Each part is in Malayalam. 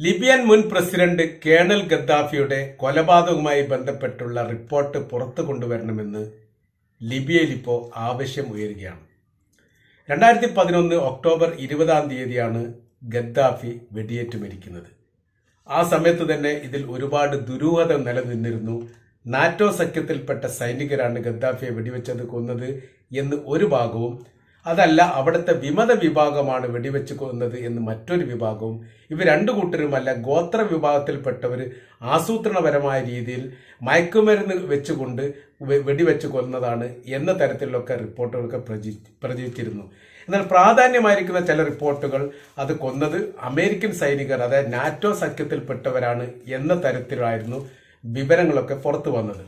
ലിബിയൻ മുൻ പ്രസിഡന്റ് കേണൽ ഗദ്ദാഫിയുടെ കൊലപാതകവുമായി ബന്ധപ്പെട്ടുള്ള റിപ്പോർട്ട് പുറത്തു കൊണ്ടുവരണമെന്ന് ലിബിയയിൽ ഇപ്പോൾ ആവശ്യം ഉയരുകയാണ് രണ്ടായിരത്തി പതിനൊന്ന് ഒക്ടോബർ ഇരുപതാം തീയതിയാണ് ഗദ്ദാഫി വെടിയേറ്റ് മരിക്കുന്നത് ആ സമയത്ത് തന്നെ ഇതിൽ ഒരുപാട് ദുരൂഹത നിലനിന്നിരുന്നു. നാറ്റോ സഖ്യത്തിൽപ്പെട്ട സൈനികരാണ് ഗദ്ദാഫിയെ വെടിവെച്ചത് കൊന്നത് എന്ന് ഒരു ഭാഗവും അതല്ല അവിടുത്തെ വിമത വിഭാഗമാണ് വെടിവെച്ച് കൊന്നത് എന്ന് മറ്റൊരു വിഭാഗവും ഇവ രണ്ടു കൂട്ടരുമല്ല ഗോത്ര വിഭാഗത്തിൽപ്പെട്ടവർ ആസൂത്രണപരമായ രീതിയിൽ മയക്കുമരുന്ന് വെച്ചുകൊണ്ട് വെടിവെച്ച് കൊന്നതാണ് എന്ന തരത്തിലൊക്കെ റിപ്പോർട്ടുകളൊക്കെ പ്രചി പ്രചരിച്ചിരുന്നു. എന്നാൽ പ്രാധാന്യമായിരിക്കുന്ന ചില റിപ്പോർട്ടുകൾ അത് കൊന്നത് അമേരിക്കൻ സൈനികർ അതായത് നാറ്റോ സഖ്യത്തിൽപ്പെട്ടവരാണ് എന്ന തരത്തിലായിരുന്നു വിവരങ്ങളൊക്കെ പുറത്തു വന്നത്.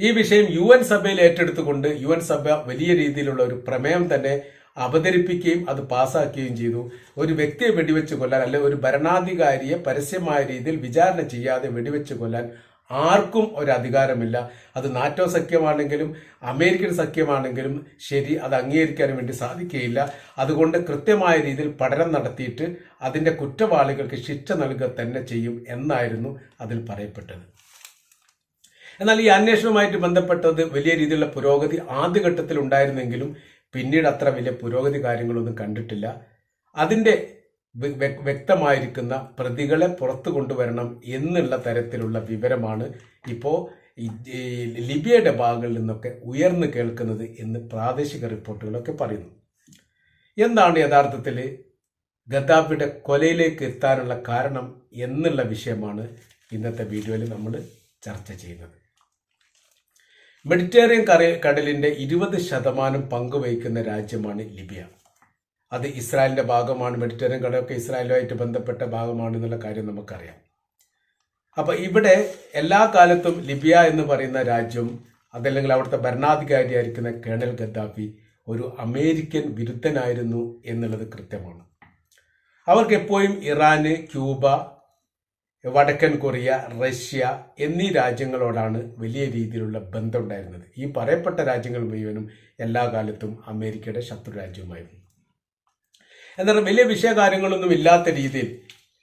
ഈ വിഷയം യു എൻ സഭയിൽ ഏറ്റെടുത്തുകൊണ്ട് യു എൻ സഭ വലിയ രീതിയിലുള്ള ഒരു പ്രമേയം തന്നെ അവതരിപ്പിക്കുകയും അത് പാസാക്കുകയും ചെയ്തു. ഒരു വ്യക്തിയെ വെടിവെച്ച് കൊല്ലാൻ അല്ലെ ഒരു ഭരണാധികാരിയെ പരസ്യമായ രീതിയിൽ വിചാരണ ചെയ്യാതെ വെടിവെച്ച് കൊല്ലാൻ ആർക്കും ഒരു അധികാരമില്ല. അത് നാറ്റോ സഖ്യമാണെങ്കിലും അമേരിക്കൻ സഖ്യമാണെങ്കിലും ശരി അത് അംഗീകരിക്കാൻ വേണ്ടി സാധിക്കുകയില്ല. അതുകൊണ്ട് കൃത്യമായ രീതിയിൽ പഠനം നടത്തിയിട്ട് അതിന്റെ കുറ്റവാളികൾക്ക് ശിക്ഷ നൽകുക തന്നെ ചെയ്യും എന്നായിരുന്നു അതിൽ പറയപ്പെട്ടത്. എന്നാൽ ഈ അന്വേഷണവുമായിട്ട് ബന്ധപ്പെട്ടത് വലിയ രീതിയിലുള്ള പുരോഗതി ആദ്യഘട്ടത്തിൽ ഉണ്ടായിരുന്നെങ്കിലും പിന്നീട് അത്ര വലിയ പുരോഗതി കാര്യങ്ങളൊന്നും കണ്ടിട്ടില്ല. വ്യ- വ്യക്തമായിരിക്കുന്ന പ്രതികളെ പുറത്തു കൊണ്ടുവരണം എന്നുള്ള തരത്തിലുള്ള വിവരമാണ് ഇപ്പോൾ ലിബിയയുടെ ഭാഗങ്ങളിൽ നിന്നൊക്കെ ഉയർന്നു കേൾക്കുന്നത് എന്ന് പ്രാദേശിക റിപ്പോർട്ടുകളൊക്കെ പറയുന്നു. എന്താണ് യഥാർത്ഥത്തിൽ ഗദ്ദാഫിയുടെ കൊലയിലേക്ക് എത്താനുള്ള കാരണം എന്നുള്ള വിഷയമാണ് ഇന്നത്തെ വീഡിയോയിൽ നമ്മൾ ചർച്ച ചെയ്യുന്നത്. മെഡിറ്ററേനിയൻ കറി കടലിന്റെ ഇരുപത് ശതമാനം പങ്കുവഹിക്കുന്ന രാജ്യമാണ് ലിബിയ. അത് ഇസ്രായേലിന്റെ ഭാഗമാണ് മെഡിറ്ററേനിയൻ കടലൊക്കെ ഇസ്രായേലുമായിട്ട് ബന്ധപ്പെട്ട ഭാഗമാണ് എന്നുള്ള കാര്യം നമുക്കറിയാം. അപ്പോൾ ഇവിടെ എല്ലാ കാലത്തും ലിബിയ എന്ന് പറയുന്ന രാജ്യം അതല്ലെങ്കിൽ അവിടുത്തെ ഭരണാധികാരിയായിരിക്കുന്ന കേണൽ ഗദ്ദാഫി ഒരു അമേരിക്കൻ വിരുദ്ധനായിരുന്നു എന്നുള്ളത് കൃത്യമാണ്. അവർക്ക് എപ്പോഴും ഇറാന് ക്യൂബ വടക്കൻ കൊറിയ റഷ്യ എന്നീ രാജ്യങ്ങളോടാണ് വലിയ രീതിയിലുള്ള ബന്ധമുണ്ടായിരുന്നത്. ഈ പറയപ്പെട്ട രാജ്യങ്ങൾ മുഴുവനും എല്ലാ കാലത്തും അമേരിക്കയുടെ ശത്രു രാജ്യവുമായിരുന്നു. എന്നാൽ വലിയ വിഷയകാര്യങ്ങളൊന്നും ഇല്ലാത്ത രീതിയിൽ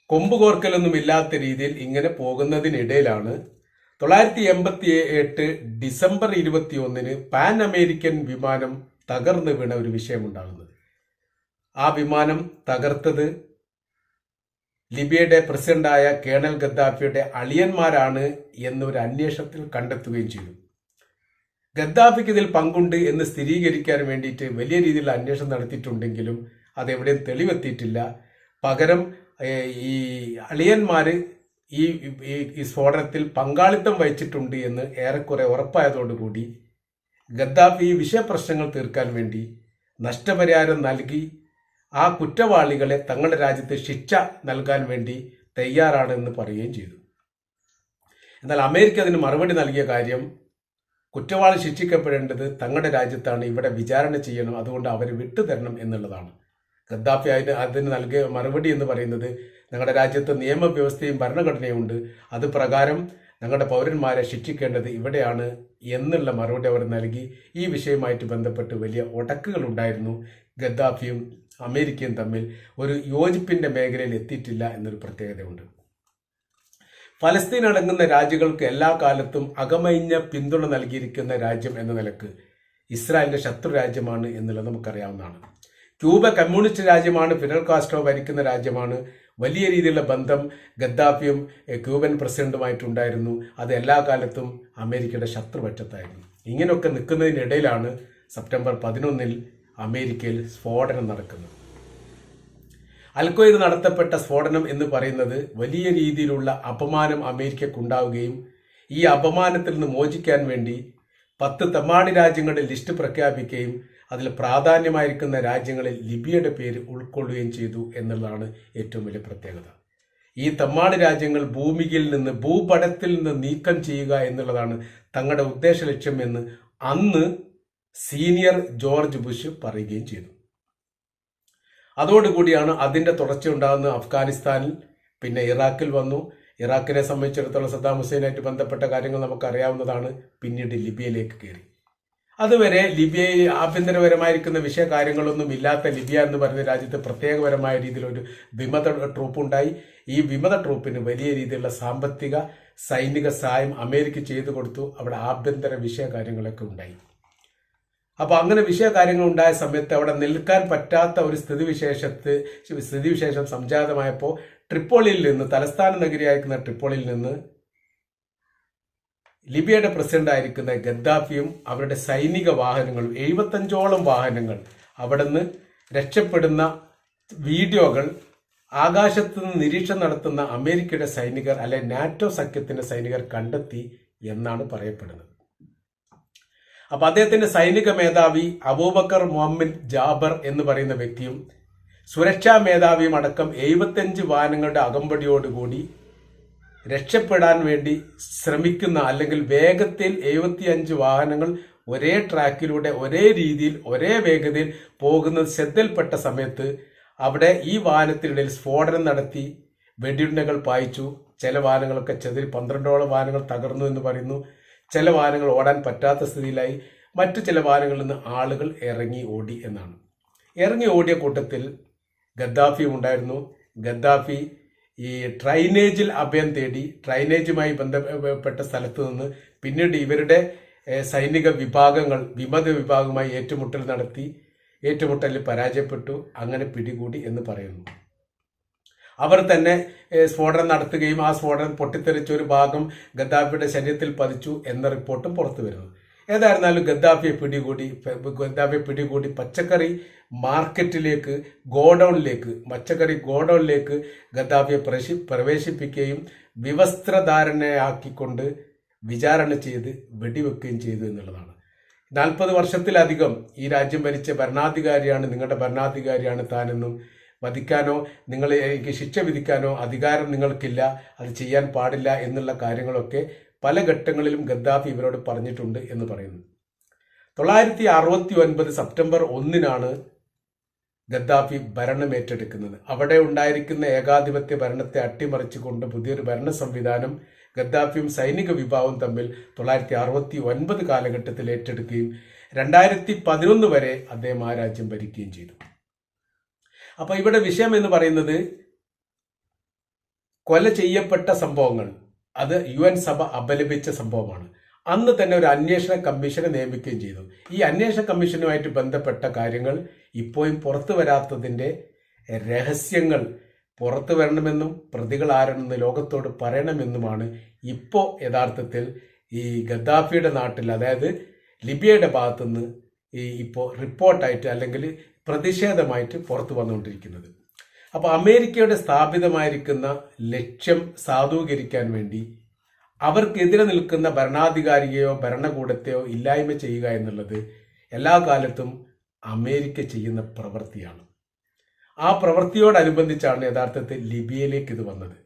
കൊമ്പ് കോർക്കലൊന്നും ഇല്ലാത്ത രീതിയിൽ ഇങ്ങനെ പോകുന്നതിനിടയിലാണ് തൊള്ളായിരത്തി എൺപത്തി എട്ട് ഡിസംബർ ഇരുപത്തി ഒന്നിന് പാൻ അമേരിക്കൻ വിമാനം തകർന്നു വീണ ഒരു വിഷയമുണ്ടാകുന്നത്. ആ വിമാനം തകർത്തത് ലിബിയയുടെ പ്രസിഡന്റായ കേണൽ ഗദ്ദാഫിയുടെ അളിയന്മാരാണ് എന്നൊരു അന്വേഷണത്തിൽ കണ്ടെത്തുകയും ചെയ്തു. ഗദ്ദാഫിക്ക് ഇതിൽ പങ്കുണ്ട് എന്ന് സ്ഥിരീകരിക്കാൻ വേണ്ടിയിട്ട് വലിയ രീതിയിലുള്ള അന്വേഷണം നടത്തിയിട്ടുണ്ടെങ്കിലും അതെവിടെയും തെളിവെത്തിയിട്ടില്ല. പകരം ഈ അളിയന്മാര് ഈ- ഈ സ്ഫോടനത്തിൽ പങ്കാളിത്തം വഹിച്ചിട്ടുണ്ട് എന്ന് ഏറെക്കുറെ ഉറപ്പായതോടുകൂടി ഗദ്ദാഫി ഈ വിഷയപ്രശ്നങ്ങൾ തീർക്കാൻ വേണ്ടി നഷ്ടപരിഹാരം നൽകി ആ കുറ്റവാളികളെ തങ്ങളുടെ രാജ്യത്ത് ശിക്ഷ നൽകാൻ വേണ്ടി തയ്യാറാണെന്ന് പറയുകയും ചെയ്തു. എന്നാൽ അമേരിക്ക അതിന് മറുപടി നൽകിയ കാര്യം കുറ്റവാളി ശിക്ഷിക്കപ്പെടേണ്ടത് തങ്ങളുടെ രാജ്യത്താണ് ഇവിടെ വിചാരണ ചെയ്യണം അതുകൊണ്ട് അവരെ വിട്ടുതരണം എന്നുള്ളതാണ്. ഗദ്ദാഫി അതിന് അതിന് നൽകിയ മറുപടി എന്ന് പറയുന്നത് ഞങ്ങളുടെ രാജ്യത്ത് നിയമവ്യവസ്ഥയും ഭരണഘടനയുമുണ്ട് അത് പ്രകാരം ഞങ്ങളുടെ പൗരന്മാരെ ശിക്ഷിക്കേണ്ടത് ഇവിടെയാണ് എന്നുള്ള മറുപടി അവർ നൽകി. ഈ വിഷയവുമായിട്ട് ബന്ധപ്പെട്ട് വലിയ ഉടക്കുകൾ ഉണ്ടായിരുന്നു ഗദ്ദാഫിയും അമേരിക്കയും തമ്മിൽ ഒരു യോജിപ്പിന്റെ മേഖലയിൽ എത്തിയിട്ടില്ല എന്നൊരു പ്രത്യേകതയുണ്ട്. ഫലസ്തീൻ അടങ്ങുന്ന രാജ്യങ്ങൾക്ക് എല്ലാ കാലത്തും അകമഴിഞ്ഞ പിന്തുണ നൽകിയിരിക്കുന്ന രാജ്യം എന്ന നിലയ്ക്ക് ഇസ്രായേലിന്റെ ശത്രു രാജ്യമാണ് എന്നുള്ളത് നമുക്കറിയാവുന്നതാണ്. ക്യൂബ കമ്മ്യൂണിസ്റ്റ് രാജ്യമാണ് ഫിനൽ കാസ്ട്രോ ഭരിക്കുന്ന രാജ്യമാണ്. വലിയ രീതിയിലുള്ള ബന്ധം ഗദ്ദാഫിയും ക്യൂബൻ പ്രസിഡന്റുമായിട്ടുണ്ടായിരുന്നു. അത് എല്ലാ കാലത്തും അമേരിക്കയുടെ ശത്രുപക്ഷത്തായിരുന്നു. ഇങ്ങനെയൊക്കെ നിൽക്കുന്നതിനിടയിലാണ് സെപ്റ്റംബർ പതിനൊന്നിൽ അമേരിക്കയിൽ സ്ഫോടനം നടക്കുന്നു. അൽക്വയ്ത് നടത്തപ്പെട്ട സ്ഫോടനം എന്ന് പറയുന്നത് വലിയ രീതിയിലുള്ള അപമാനം അമേരിക്കക്കുണ്ടാവുകയും ഈ അപമാനത്തിൽ നിന്ന് മോചിക്കാൻ വേണ്ടി പത്ത് തമാടി രാജ്യങ്ങളുടെ ലിസ്റ്റ് പ്രഖ്യാപിക്കുകയും അതിൽ പ്രാധാന്യമായിരിക്കുന്ന രാജ്യങ്ങളിൽ ലിബിയയുടെ പേര് ഉൾക്കൊള്ളുകയും ചെയ്തു എന്നുള്ളതാണ് ഏറ്റവും വലിയ പ്രത്യേകത. ഈ തമ്മാട് രാജ്യങ്ങൾ ഭൂമിയിൽ നിന്ന് ഭൂപടത്തിൽ നിന്ന് നീക്കം ചെയ്യുക എന്നുള്ളതാണ് തങ്ങളുടെ ഉദ്ദേശ ലക്ഷ്യമെന്ന് അന്ന് സീനിയർ ജോർജ് ബുഷ് പറയുകയും ചെയ്തു. അതോടുകൂടിയാണ് അതിന്റെ തുടർച്ചയുണ്ടാകുന്ന അഫ്ഗാനിസ്ഥാനിൽ പിന്നെ ഇറാഖിൽ വന്നു. ഇറാഖിനെ സംബന്ധിച്ചിടത്തോളം സദ്ദാം ഹുസൈനായിട്ട് ബന്ധപ്പെട്ട കാര്യങ്ങൾ നമുക്ക് അറിയാവുന്നതാണ് പിന്നീട് ലിബിയയിലേക്ക് കയറി. അതുവരെ ലിബിയയിൽ ആഭ്യന്തരപരമായിരിക്കുന്ന വിഷയ കാര്യങ്ങളൊന്നും ഇല്ലാത്ത ലിബിയ എന്ന് പറയുന്ന രാജ്യത്ത് പ്രത്യേകപരമായ രീതിയിൽ ഒരു വിമത ട്രൂപ്പ് ഉണ്ടായി ഈ വിമത ട്രൂപ്പിന് വലിയ രീതിയിലുള്ള സാമ്പത്തിക സൈനിക സഹായം അമേരിക്ക ചെയ്തു കൊടുത്തു. അവിടെ ആഭ്യന്തര വിഷയ കാര്യങ്ങളൊക്കെ ഉണ്ടായി. അപ്പൊ അങ്ങനെ വിഷയ കാര്യങ്ങൾ ഉണ്ടായ സമയത്ത് അവിടെ നിൽക്കാൻ പറ്റാത്ത ഒരു സ്ഥിതിവിശേഷത്ത് സ്ഥിതിവിശേഷം സംജാതമായപ്പോൾ ട്രിപ്പോളിയിൽ നിന്ന് തലസ്ഥാന നഗരിയായിരിക്കുന്ന ട്രിപ്പോളിയിൽ നിന്ന് ലിബിയയുടെ പ്രസിഡന്റ് ആയിരിക്കുന്ന ഗദ്ദാഫിയും അവരുടെ സൈനിക വാഹനങ്ങളും എഴുപത്തഞ്ചോളം വാഹനങ്ങൾ അവിടുന്ന് രക്ഷപ്പെടുന്ന വീഡിയോകൾ ആകാശത്ത് നിന്ന് നിരീക്ഷണം നടത്തുന്ന അമേരിക്കയുടെ സൈനികർ അല്ലെ നാറ്റോ സഖ്യത്തിന്റെ സൈനികർ കണ്ടെത്തി എന്നാണ് പറയപ്പെടുന്നത്. അപ്പൊ അദ്ദേഹത്തിന്റെ സൈനിക മേധാവി അബൂബക്കർ മുഹമ്മദ് ജാബർ എന്ന് പറയുന്ന വ്യക്തിയും സുരക്ഷാ മേധാവിയും അടക്കം എഴുപത്തഞ്ച് വാഹനങ്ങളുടെ അകമ്പടിയോടുകൂടി രക്ഷപ്പെടാൻ വേണ്ടി ശ്രമിക്കുന്ന അല്ലെങ്കിൽ വേഗത്തിൽ എഴുപത്തിയഞ്ച് വാഹനങ്ങൾ ഒരേ ട്രാക്കിലൂടെ ഒരേ രീതിയിൽ ഒരേ വേഗതയിൽ പോകുന്നത് ശ്രദ്ധയിൽപ്പെട്ട സമയത്ത് അവിടെ ഈ വാഹനത്തിനിടയിൽ സ്ഫോടനം നടത്തി വെടിയുണ്ടകൾ പായിച്ചു. ചില വാഹനങ്ങളൊക്കെ ചെതിരി പന്ത്രണ്ടോളം വാഹനങ്ങൾ തകർന്നു എന്ന് പറയുന്നു. ചില വാഹനങ്ങൾ ഓടാൻ പറ്റാത്ത സ്ഥിതിയിലായി മറ്റു ചില വാഹനങ്ങളിൽ നിന്ന് ആളുകൾ ഇറങ്ങി ഓടി എന്നാണ്. ഇറങ്ങി ഓടിയ കൂട്ടത്തിൽ ഗദ്ദാഫിയും ഉണ്ടായിരുന്നു. ഗദ്ദാഫി ഈ ട്രൈനേജിൽ അഭയം തേടി ട്രൈനേജുമായി ബന്ധപ്പെട്ട സ്ഥലത്ത് നിന്ന് പിന്നീട് ഇവരുടെ സൈനിക വിഭാഗങ്ങൾ വിമത വിഭാഗമായി ഏറ്റുമുട്ടൽ നടത്തി ഏറ്റുമുട്ടലിൽ പരാജയപ്പെട്ടു അങ്ങനെ പിടികൂടി എന്ന് പറയുന്നു. അവർ തന്നെ സ്ഫോടനം നടത്തുകയും ആ സ്ഫോടനം പൊട്ടിത്തെറിച്ച ഒരു ഭാഗം ഗദ്ദാഫിയുടെ ശരീരത്തിൽ പതിച്ചു എന്ന റിപ്പോർട്ടും പുറത്തു വരുന്നു. ഏതായിരുന്നാലും ഗദ്ദാഫിയെ പിടികൂടി ഗദ്ദാഫിയെ പിടികൂടി പച്ചക്കറി മാർക്കറ്റിലേക്ക് ഗോഡൗണിലേക്ക് പച്ചക്കറി ഗോഡൗണിലേക്ക് ഗദ്ദാഫിയെ പ്രശി പ്രവേശിപ്പിക്കുകയും വിവസ്ത്രധാരണയാക്കിക്കൊണ്ട് വിചാരണ ചെയ്ത് വെടിവെക്കുകയും ചെയ്തു എന്നുള്ളതാണ്. നാൽപ്പത് വർഷത്തിലധികം ഈ രാജ്യം ഭരിച്ച ഭരണാധികാരിയാണ് നിങ്ങളുടെ ഭരണാധികാരിയാണ് താനെന്നും വധിക്കാനോ നിങ്ങളെ ശിക്ഷ വിധിക്കാനോ അധികാരം നിങ്ങൾക്കില്ല അത് ചെയ്യാൻ പാടില്ല എന്നുള്ള കാര്യങ്ങളൊക്കെ പല ഘട്ടങ്ങളിലും ഗദ്ദാഫി ഇവരോട് പറഞ്ഞിട്ടുണ്ട് എന്ന് പറയുന്നു. തൊള്ളായിരത്തി അറുപത്തി ഒൻപത് സെപ്റ്റംബർ ഒന്നിനാണ് ഗദ്ദാഫി ഭരണം ഏറ്റെടുക്കുന്നത് അവിടെ ഉണ്ടായിരിക്കുന്ന ഏകാധിപത്യ ഭരണത്തെ അട്ടിമറിച്ചുകൊണ്ട് പുതിയൊരു ഭരണ സംവിധാനം ഗദ്ദാഫിയും സൈനിക വിഭാഗവും തമ്മിൽ തൊള്ളായിരത്തി അറുപത്തി ഒൻപത് കാലഘട്ടത്തിൽ ഏറ്റെടുക്കുകയും രണ്ടായിരത്തി പതിനൊന്ന് വരെ അദ്ദേഹം ആ രാജ്യം ഭരിക്കുകയും ചെയ്തു. അപ്പൊ ഇവിടെ വിഷയം എന്ന് പറയുന്നത് കൊല ചെയ്യപ്പെട്ട സംഭവങ്ങൾ. അത് യു എൻ സഭ അപലപിച്ച സംഭവമാണ്. അന്ന് തന്നെ ഒരു അന്വേഷണ കമ്മീഷനെ നിയമിക്കുകയും ചെയ്തു. ഈ അന്വേഷണ കമ്മീഷനുമായിട്ട് ബന്ധപ്പെട്ട കാര്യങ്ങൾ ഇപ്പോഴും പുറത്തു വരാത്തതിന്റെ രഹസ്യങ്ങൾ പുറത്തു വരണമെന്നും പ്രതികൾ ആരെന്ന് ലോകത്തോട് പറയണമെന്നുമാണ് ഇപ്പോൾ യഥാർത്ഥത്തിൽ ഈ ഗദ്ദാഫിയുടെ നാട്ടിൽ അതായത് ലിബിയയുടെ ഭാഗത്തുനിന്ന് ഈ ഇപ്പോൾ റിപ്പോർട്ടായിട്ട് അല്ലെങ്കിൽ പ്രതിഷേധമായിട്ട് പുറത്തു വന്നുകൊണ്ടിരിക്കുന്നത്. അപ്പോൾ അമേരിക്കയുടെ സ്ഥാപിതമായിരിക്കുന്ന ലക്ഷ്യം സാധൂകരിക്കാൻ വേണ്ടി അവർക്കെതിരെ നിൽക്കുന്ന ഭരണാധികാരിയെയോ ഭരണകൂടത്തെയോ ഇല്ലായ്മ ചെയ്യുക എന്നുള്ളത് എല്ലാ കാലത്തും അമേരിക്ക ചെയ്യുന്ന പ്രവൃത്തിയാണ്. ആ പ്രവൃത്തിയോടനുബന്ധിച്ചാണ് യഥാർത്ഥത്തിൽ ലിബിയയിലേക്ക് ഇത് വന്നത്.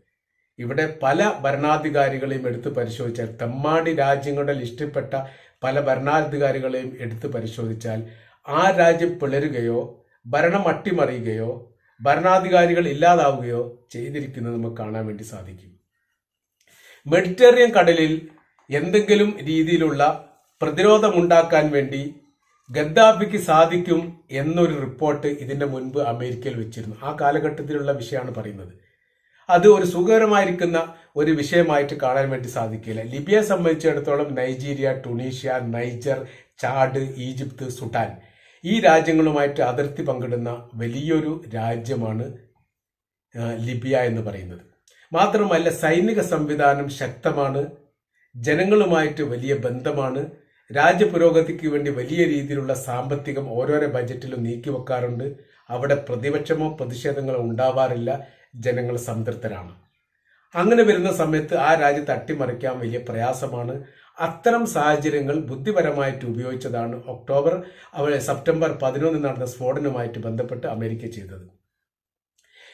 ഇവിടെ പല ഭരണാധികാരികളെയും എടുത്ത് പരിശോധിച്ചാൽ തെമ്മാടി രാജ്യങ്ങളുടെ ലിസ്റ്റിൽപ്പെട്ട പല ഭരണാധികാരികളെയും എടുത്ത് പരിശോധിച്ചാൽ ആ രാജ്യം പിളരുകയോ ഭരണം അട്ടിമറിയുകയോ ഭരണാധികാരികൾ ഇല്ലാതാവുകയോ ചെയ്തിരിക്കുന്നത് നമുക്ക് കാണാൻ വേണ്ടി സാധിക്കും. മെഡിറ്ററേനിയൻ കടലിൽ എന്തെങ്കിലും രീതിയിലുള്ള പ്രതിരോധമുണ്ടാക്കാൻ വേണ്ടി ഗദ്ദാഫിക്ക് സാധിക്കും എന്നൊരു റിപ്പോർട്ട് ഇതിന്റെ മുൻപ് അമേരിക്കയിൽ വെച്ചിരുന്നു. ആ കാലഘട്ടത്തിലുള്ള വിഷയമാണ് പറയുന്നത്. അത് ഒരു സുഖകരമായിരിക്കുന്ന ഒരു വിഷയമായിട്ട് കാണാൻ വേണ്ടി സാധിക്കില്ല. ലിബിയ സംബന്ധിച്ചിടത്തോളം Nigeria Tunisia Niger Chad Egypt Sudan ഈ രാജ്യങ്ങളുമായിട്ട് അതിർത്തി പങ്കിടുന്ന വലിയൊരു രാജ്യമാണ് ലിബിയ എന്ന് പറയുന്നത്. മാത്രമല്ല സൈനിക സംവിധാനം ശക്തമാണ് ജനങ്ങളുമായിട്ട് വലിയ ബന്ധമാണ് രാജ്യപുരോഗതിക്ക് വേണ്ടി വലിയ രീതിയിലുള്ള സാമ്പത്തികം ഓരോരോ ബജറ്റിലും നീക്കിവെക്കാറുണ്ട് അവിടെ പ്രതിപക്ഷമോ പ്രതിഷേധങ്ങളോ ഉണ്ടാവാറില്ല ജനങ്ങൾ സംതൃപ്തരാണ്. അങ്ങനെ വരുന്ന സമയത്ത് ആ രാജ്യത്ത് അട്ടിമറിക്കാൻ വലിയ പ്രയാസമാണ്. അത്തരം സാഹചര്യങ്ങൾ ബുദ്ധിപരമായിട്ട് ഉപയോഗിച്ചതാണ് ഒക്ടോബർ അവ സെപ്റ്റംബർ പതിനൊന്നിന് നടന്ന സ്ഫോടനവുമായിട്ട് ബന്ധപ്പെട്ട് അമേരിക്ക ചെയ്തത്.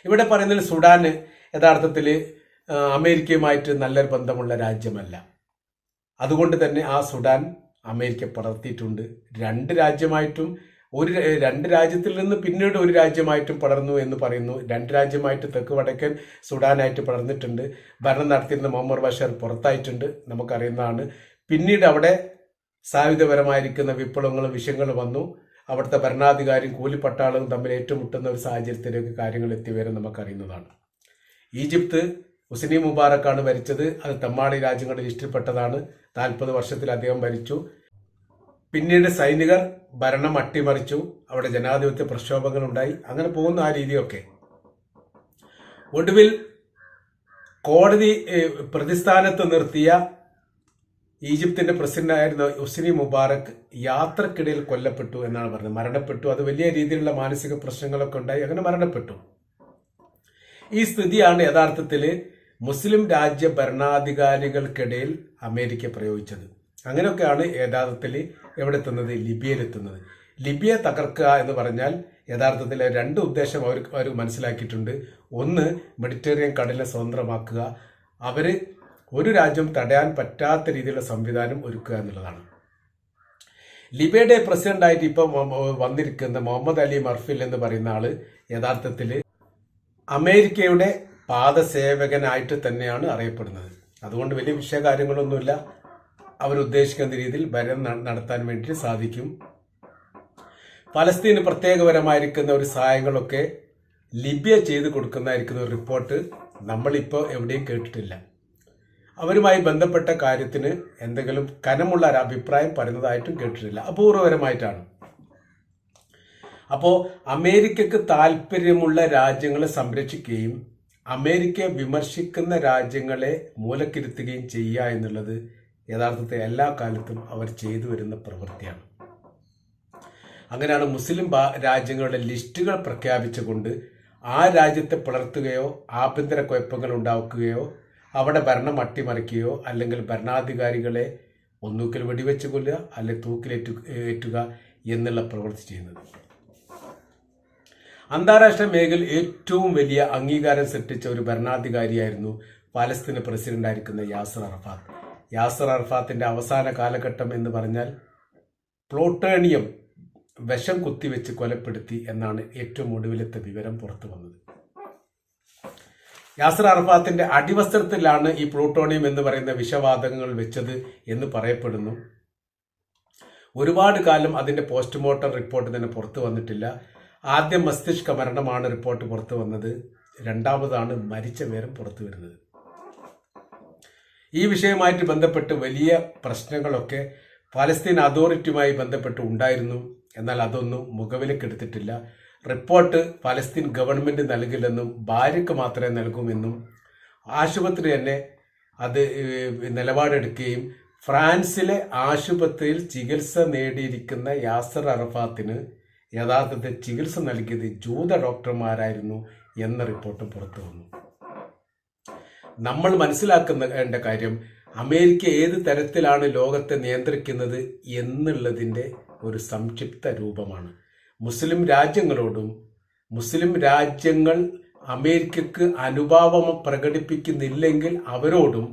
ഇവിടെ പറയുന്നത് സുഡാന് യഥാർത്ഥത്തിൽ അമേരിക്കയുമായിട്ട് നല്ലൊരു ബന്ധമുള്ള രാജ്യമല്ല. അതുകൊണ്ട് തന്നെ ആ സുഡാൻ അമേരിക്ക പടർത്തിയിട്ടുണ്ട്. രണ്ട് രാജ്യമായിട്ടും ഒരു രണ്ട് രാജ്യത്തിൽ നിന്ന് പിന്നീട് ഒരു രാജ്യമായിട്ടും പടർന്നു എന്ന് പറയുന്നു. രണ്ട് രാജ്യമായിട്ട് തെക്ക് വടക്കൻ സുഡാനായിട്ട് പടർന്നിട്ടുണ്ട്. ഭരണം നടത്തിയിരുന്ന മുഹമ്മദ് ബഷീർ പുറത്തായിട്ടുണ്ട്. നമുക്കറിയുന്നതാണ് പിന്നീട് അവിടെ സായുധപരമായിരിക്കുന്ന വിപ്ലവങ്ങളും വിഷയങ്ങളും വന്നു. അവിടുത്തെ ഭരണാധികാരിയും കൂലിപ്പട്ടാളവും തമ്മിൽ ഏറ്റുമുട്ടുന്ന ഒരു സാഹചര്യത്തിലേക്ക് കാര്യങ്ങൾ എത്തിവരും നമുക്കറിയുന്നതാണ്. ഈജിപ്ത് ഹുസ്നി മുബാറക്കാണ് ഭരിച്ചത്. അത് തമ്മാളി രാജ്യങ്ങളുടെ ലിസ്റ്റിൽപ്പെട്ടതാണ് നാൽപ്പത് വർഷത്തിലധികം ഭരിച്ചു. പിന്നീട് സൈനികർ ഭരണം അട്ടിമറിച്ചു. അവിടെ ജനാധിപത്യ പ്രക്ഷോഭങ്ങൾ ഉണ്ടായി അങ്ങനെ പോകുന്ന ആ രീതിയൊക്കെ. ഒടുവിൽ കോടതി പ്രതിസ്ഥാനത്ത് നിർത്തിയ ഈജിപ്തിന്റെ പ്രസിഡന്റായിരുന്ന ഹുസ്നി മുബാറക് യാത്രക്കിടയിൽ കൊല്ലപ്പെട്ടു എന്നാണ് പറഞ്ഞത്. മരണപ്പെട്ടു. അത് വലിയ രീതിയിലുള്ള മാനസിക പ്രശ്നങ്ങളൊക്കെ ഉണ്ടായി. അങ്ങനെ മരണപ്പെട്ടു. ഈ സ്ഥിതിയാണ് യഥാർത്ഥത്തിൽ മുസ്ലിം രാജ്യ ഭരണാധികാരികൾക്കിടയിൽ അമേരിക്ക പ്രയോഗിച്ചത്. അങ്ങനെയൊക്കെയാണ് യഥാർത്ഥത്തിൽ എവിടെ എത്തുന്നത്? ലിബിയയിൽ എത്തുന്നത്. ലിബിയ തകർക്കുക എന്ന് പറഞ്ഞാൽ യഥാർത്ഥത്തിൽ രണ്ട് ഉദ്ദേശം അവർ അവർ മനസ്സിലാക്കിയിട്ടുണ്ട്. ഒന്ന് മെഡിറ്ററേനിയൻ കടലിനെ സ്വതന്ത്രമാക്കുക. അവർ ഒരു രാജ്യം തടയാൻ പറ്റാത്ത രീതിയിലുള്ള സംവിധാനം ഒരുക്കുക എന്നുള്ളതാണ്. ലിബിയയുടെ പ്രസിഡന്റായിട്ട് ഇപ്പം വന്നിരിക്കുന്ന മുഹമ്മദ് അലി മർഫിൽ എന്ന് പറയുന്ന ആൾ യഥാർത്ഥത്തിൽ അമേരിക്കയുടെ പാദസേവകനായിട്ട് തന്നെയാണ് അറിയപ്പെടുന്നത്. അതുകൊണ്ട് വലിയ വിഷയകാര്യങ്ങളൊന്നുമില്ല. അവരുദ്ദേശിക്കുന്ന രീതിയിൽ ഭരണം നടത്താൻ വേണ്ടി സാധിക്കും. പലസ്തീന് പ്രത്യേകപരമായിരിക്കുന്ന ഒരു സഹായങ്ങളൊക്കെ ലിബിയ ചെയ്തു കൊടുക്കുന്നതായിരിക്കുന്ന ഒരു റിപ്പോർട്ട് നമ്മളിപ്പോൾ എവിടെയും കേട്ടിട്ടില്ല. അവരുമായി ബന്ധപ്പെട്ട കാര്യത്തിന് എന്തെങ്കിലും കനമുള്ള ഒരു അഭിപ്രായം പറയുന്നതായിട്ടും കേട്ടിട്ടില്ല. അപൂർവപരമായിട്ടാണ് അപ്പോൾ അമേരിക്കക്ക് താല്പര്യമുള്ള രാജ്യങ്ങളെ സംരക്ഷിക്കുകയും അമേരിക്കയെ വിമർശിക്കുന്ന രാജ്യങ്ങളെ മൂലക്കിരുത്തുകയും ചെയ്യുക എന്നുള്ളത് യഥാർത്ഥത്തിൽ എല്ലാ കാലത്തും അവർ ചെയ്തു വരുന്ന പ്രവൃത്തിയാണ്. അങ്ങനെയാണ് മുസ്ലിം രാജ്യങ്ങളുടെ ലിസ്റ്റുകൾ പ്രഖ്യാപിച്ചുകൊണ്ട് ആ രാജ്യത്തെ പിളർത്തുകയോ ആഭ്യന്തര കുഴപ്പങ്ങൾ ഉണ്ടാക്കുകയോ അവിടെ ഭരണം അട്ടിമറിക്കുകയോ അല്ലെങ്കിൽ ഭരണാധികാരികളെ ഒന്നുകിൽ വെടിവെച്ച് കൊല്ലുക അല്ലെങ്കിൽ തൂക്കിലേറ്റു ഏറ്റുക എന്നുള്ള പ്രവൃത്തി ചെയ്യുന്നത്. അന്താരാഷ്ട്ര മേഖലയിൽ ഏറ്റവും വലിയ അംഗീകാരം സൃഷ്ടിച്ച ഒരു ഭരണാധികാരിയായിരുന്നു പാലസ്തീന് പ്രസിഡന്റായിരിക്കുന്ന യാസർ അറഫാത്ത് യാസർ അറഫാത്തിന്റെ അവസാന കാലഘട്ടം എന്ന് പറഞ്ഞാൽ പ്ലോട്ടേണിയം വിഷം കുത്തിവെച്ച് കൊലപ്പെടുത്തി എന്നാണ് ഏറ്റവും ഒടുവിലത്തെ വിവരം പുറത്തു വന്നത് യാസർ അറഫാത്തിന്റെ അടിവസ്ത്രത്തിലാണ് ഈ പ്ലൂട്ടോണിയം എന്ന് പറയുന്ന വിഷവാതകങ്ങൾ വെച്ചത് എന്ന് പറയപ്പെടുന്നു. ഒരുപാട് കാലം അതിന്റെ പോസ്റ്റ്മോർട്ടം റിപ്പോർട്ട് തന്നെ പുറത്തു വന്നിട്ടില്ല. ആദ്യം മസ്തിഷ്ക മരണമാണ് റിപ്പോർട്ട് പുറത്തു വന്നത്. രണ്ടാമതാണ് മരിച്ച വിവരം പുറത്തു വരുന്നത്. ഈ വിഷയവുമായിട്ട് ബന്ധപ്പെട്ട് വലിയ പ്രശ്നങ്ങളൊക്കെ ഫലസ്തീൻ അതോറിറ്റിയുമായി ബന്ധപ്പെട്ട് ഉണ്ടായിരുന്നു. എന്നാൽ അതൊന്നും മുഖവിലക്കെടുത്തിട്ടില്ല. റിപ്പോർട്ട് പലസ്തീൻ ഗവൺമെന്റ് നൽകില്ലെന്നും ഭാര്യയ്ക്ക് മാത്രമേ നൽകുമെന്നും ആശുപത്രി തന്നെ അത് നിലപാടെടുക്കുകയും ഫ്രാൻസിലെ ആശുപത്രിയിൽ ചികിത്സ നേടിയിരിക്കുന്ന യാസർ അറഫാത്തിന് യഥാർത്ഥത്തിൽ ചികിത്സ നൽകിയത് ജൂത ഡോക്ടർമാരായിരുന്നു എന്ന റിപ്പോർട്ട് പുറത്തു വന്നു. നമ്മൾ മനസ്സിലാക്കുന്ന കാര്യം അമേരിക്ക ഏത് തരത്തിലാണ് ലോകത്തെ നിയന്ത്രിക്കുന്നത് എന്നുള്ളതിന്റെ ഒരു സംക്ഷിപ്ത രൂപമാണ്. മുസ്ലിം രാജ്യങ്ങളോടും മുസ്ലിം രാജ്യങ്ങൾ അമേരിക്കക്ക് അനുഭാവം പ്രകടിപ്പിക്കുന്നില്ലെങ്കിൽ അവരോടും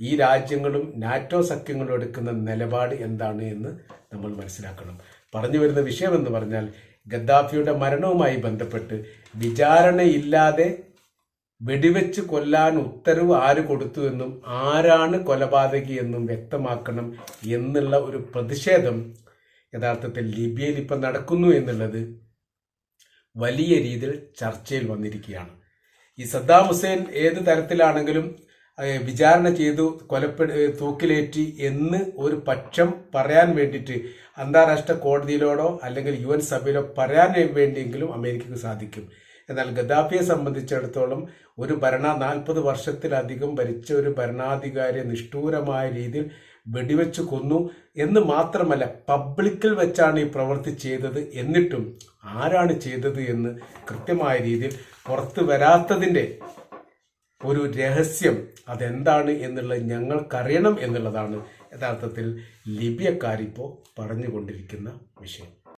ഈ രാജ്യങ്ങളും നാറ്റോ സഖ്യങ്ങളും എടുക്കുന്ന നിലപാട് എന്താണ് എന്ന് നമ്മൾ മനസ്സിലാക്കണം. പറഞ്ഞു വരുന്ന വിഷയം എന്ന് പറഞ്ഞാൽ ഗദ്ദാഫിയുടെ മരണവുമായി ബന്ധപ്പെട്ട് വിചാരണയില്ലാതെ വെടിവെച്ച് കൊല്ലാൻ ഉത്തരവ് ആര് കൊടുത്തു എന്നും ആരാണ് കൊലപാതകി എന്നും വ്യക്തമാക്കണം എന്നുള്ള ഒരു പ്രതിഷേധം യഥാർത്ഥത്തിൽ ലിബിയയിൽ ഇപ്പം നടക്കുന്നു എന്നുള്ളത് വലിയ രീതിയിൽ ചർച്ചയിൽ വന്നിരിക്കുകയാണ്. ഈ സദ്ദാം ഹുസൈൻ ഏത് തരത്തിലാണെങ്കിലും വിചാരണ ചെയ്തു കൊലപ്പെട് തൂക്കിലേറ്റി എന്ന് ഒരു പക്ഷം പറയാൻ വേണ്ടിയിട്ട് അന്താരാഷ്ട്ര കോടതിയിലോടോ അല്ലെങ്കിൽ യു എൻ സഭയിലോ പറയാൻ വേണ്ടിയെങ്കിലും അമേരിക്കക്ക് സാധിക്കും. എന്നാൽ ഗദ്ദാഫിയെ സംബന്ധിച്ചിടത്തോളം ഒരു ഭരണ നാൽപ്പത് വർഷത്തിലധികം ഭരിച്ച ഒരു ഭരണാധികാരിയെ നിഷ്ഠൂരമായ രീതിയിൽ വെടിവെച്ച് കൊന്നു എന്ന് മാത്രമല്ല പബ്ലിക്കിൽ വെച്ചാണ് ഈ പ്രവൃത്തി ചെയ്തത് എന്നിട്ടും ആരാണ് ചെയ്തത് എന്ന് കൃത്യമായ രീതിയിൽ പുറത്തു വരാത്തതിന്റെ ഒരു രഹസ്യം അതെന്താണ് എന്നുള്ളത് ഞങ്ങൾക്കറിയണം എന്നുള്ളതാണ് യഥാർത്ഥത്തിൽ ലിബിയക്കാരിപ്പോൾ പറഞ്ഞുകൊണ്ടിരിക്കുന്ന വിഷയം.